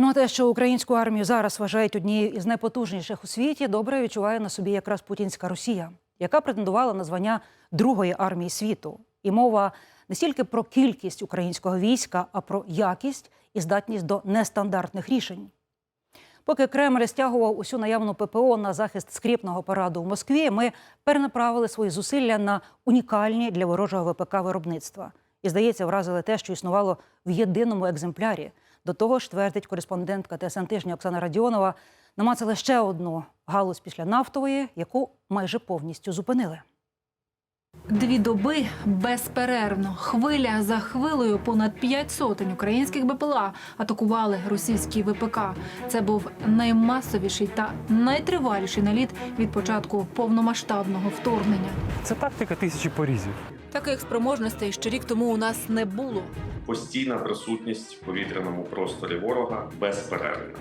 Ну а те, що українську армію зараз вважають однією із найпотужніших у світі, добре відчуває на собі якраз путінська Росія, яка претендувала на звання другої армії світу. І мова не стільки про кількість українського війська, а про якість і здатність до нестандартних рішень. Поки Кремль стягував усю наявну ППО на захист скріпного параду у Москві, ми перенаправили свої зусилля на унікальні для ворожого ВПК виробництва. І, здається, вразили те, що існувало в єдиному екземплярі. До того ж, твердить кореспондентка ТСН тижня Оксана Радіонова, намацали ще одну галузь після нафтової, яку майже повністю зупинили. Дві доби безперервно, хвиля за хвилею, понад п'ять сотень українських БПЛА атакували російський ВПК. Це був наймасовіший та найтриваліший наліт від початку повномасштабного вторгнення. Це тактика тисячі порізів. Таких спроможностей ще рік тому у нас не було. Постійна присутність в повітряному просторі ворога безперервна.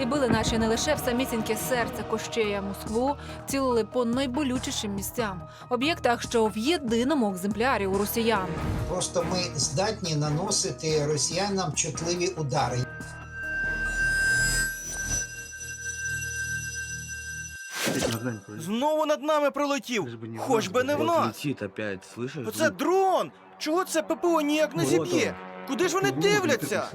І били наші не лише в самісіньке серце Кощея Москву, цілили по найболючішим місцям, об'єктах, що в єдиному екземплярі у росіян. Просто ми здатні наносити росіянам чутливі удари. Знову над нами пролетів. Хоч би не в нас. Опять, слышишь? Оце дрон! Чого це ППО ніяк не зіб'є? Куди ж вони дивляться?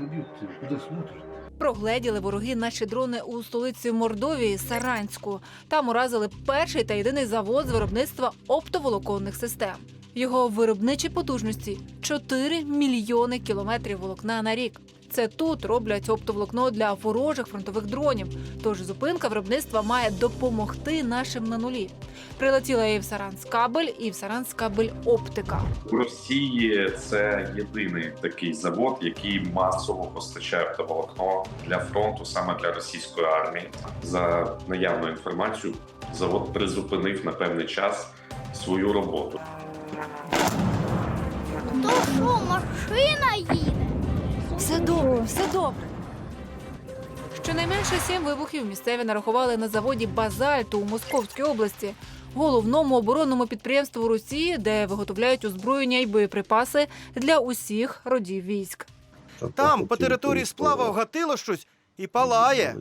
Прогледіли вороги наші дрони у столиці Мордовії Саранську. Там уразили перший та єдиний завод з виробництва оптоволоконних систем. Його виробничі потужності 4 мільйони кілометрів волокна на рік. Це тут роблять оптоволокно для ворожих фронтових дронів. Тож зупинка виробництва має допомогти нашим на нулі. Прилетіла і в Саранскабель, і в Саранскабель оптика. В Росії це єдиний такий завод, який масово постачає оптоволокно для фронту саме для російської армії. За наявною інформацією, завод призупинив на певний час свою роботу. То що, машина їде? Все добре, все добре. Щонайменше сім вибухів місцеві нарахували на заводі Базальту у Московській області, головному оборонному підприємству Росії, де виготовляють озброєння й боєприпаси для усіх родів військ. Там по території сплава вгатило щось і палає.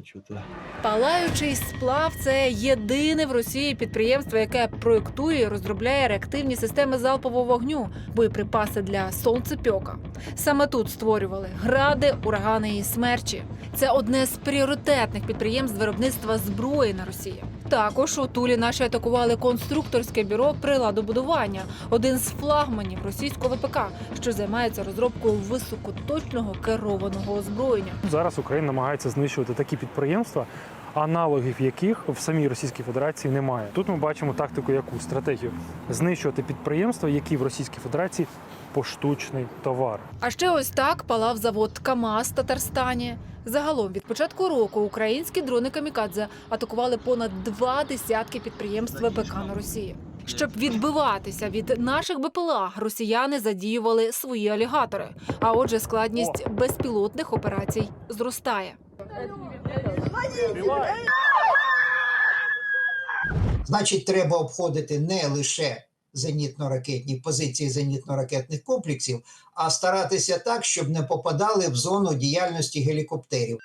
Палаючий сплав це єдине в Росії підприємство, яке проєктує і розробляє реактивні системи залпового вогню, боєприпаси для сонцепьока. Саме тут створювали гради, урагани і смерчі. Це одне з пріоритетних підприємств виробництва зброї на Росії. Також у Тулі наші атакували конструкторське бюро приладобудування, один з флагманів російського ВПК, що займається розробкою високоточного керованого озброєння. Зараз Україна намагається знищувати такі підприємства, аналогів яких в самій Російській Федерації немає. Тут ми бачимо тактику, яку стратегію знищувати підприємства, які в Російській Федерації поштучний товар. А ще ось так палав завод КАМАЗ в Татарстані. Загалом від початку року українські дрони камікадзе атакували понад два десятки підприємств ВПК на Росії. Щоб відбиватися від наших БПЛА, росіяни задіювали свої алігатори. А отже, складність безпілотних операцій зростає. Значить, треба обходити не лише зенітно-ракетні позиції зенітно-ракетних комплексів, а старатися так, щоб не попадали в зону діяльності гелікоптерів.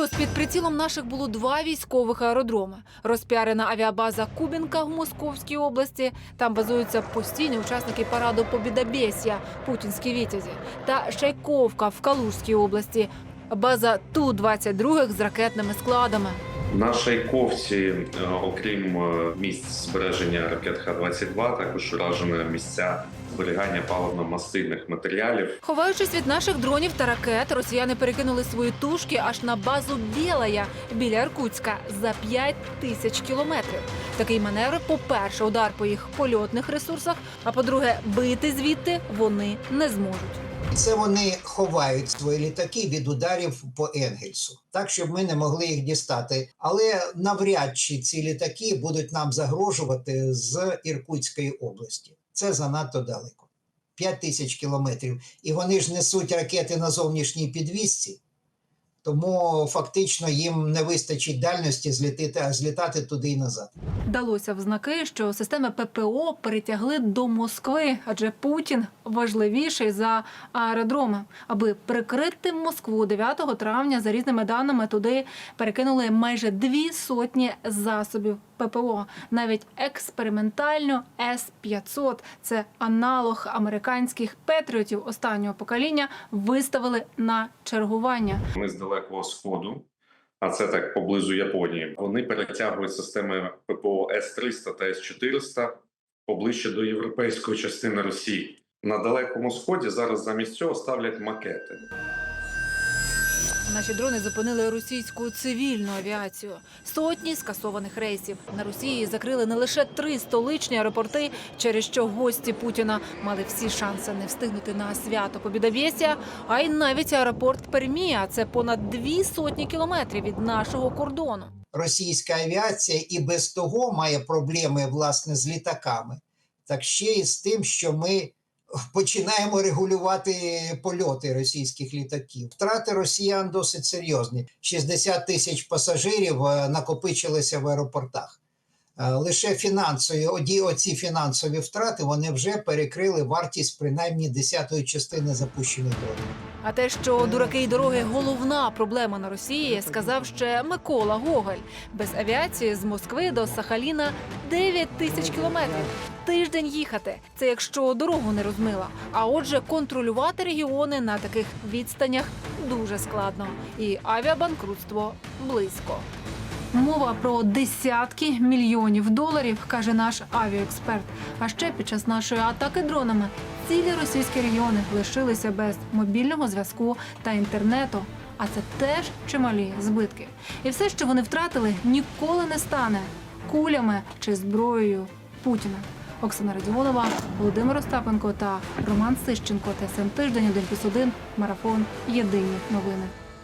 Плюс під прицілом наших було два військових аеродроми. Розпіарена авіабаза Кубінка в Московській області. Там базуються постійні учасники параду Побідабєсія, путінські вітязі, та Шайковка в Калужській області. База Ту-22 з ракетними складами. На Шайковці, е, окрім е, місць збереження ракет Х-22, також уражені місця зберігання паливно-мастильних матеріалів. Ховаючись від наших дронів та ракет, росіяни перекинули свої тушки аж на базу Білая біля Іркутська за 5 тисяч кілометрів. Такий маневр, по-перше, удар по їх польотних ресурсах. А по-друге, бити звідти вони не зможуть. Це вони ховають свої літаки від ударів по Енгельсу, так щоб ми не могли їх дістати. Але навряд чи ці літаки будуть нам загрожувати з Іркутської області. Це занадто далеко. 5 тисяч кілометрів. І вони ж несуть ракети на зовнішній підвісці. Тому фактично їм не вистачить дальності злітати, злітати туди і назад. Далося в знаки, що системи ППО перетягли до Москви, адже Путін важливіший за аеродроми. Аби прикрити Москву 9 травня, за різними даними, туди перекинули майже дві сотні засобів ППО. Навіть експериментально С-500, це аналог американських петріотів останнього покоління, виставили на чергування. Вони з далекого сходу, а це так поблизу Японії. Вони перетягують системи ППО С-300 та С-400 поближче до європейської частини Росії. На далекому сході зараз замість цього ставлять макети. Наші дрони зупинили російську цивільну авіацію. Сотні скасованих рейсів на Росії закрили не лише три столичні аеропорти, через що гості Путіна мали всі шанси не встигнути на свято Побідовєсія, а й навіть аеропорт Пермія. Це понад дві сотні кілометрів від нашого кордону. Російська авіація і без того має проблеми власне з літаками, так ще і з тим, що ми починаємо регулювати польоти російських літаків. Втрати росіян досить серйозні. 60 тисяч пасажирів е, накопичилися в аеропортах. Е, Лише фінансові, оді, оці фінансові втрати вони вже перекрили вартість принаймні десятої частини запущених дронів. А те, що дураки й дороги головна проблема на Росії, сказав ще Микола Гоголь. Без авіації з Москви до Сахаліна 9 тисяч кілометрів. Тиждень їхати. Це якщо дорогу не розмила. А отже, контролювати регіони на таких відстанях дуже складно. І авіабанкрутство близько. Мова про десятки мільйонів доларів, каже наш авіаексперт. А ще під час нашої атаки дронами цілі російські регіони лишилися без мобільного зв'язку та інтернету. А це теж чималі збитки. І все, що вони втратили, ніколи не стане кулями чи зброєю Путіна. Оксана Радіонова, Володимир Остапенко та Роман Сищенко. ТСН тиждень 1+,1, марафон. Єдині новини.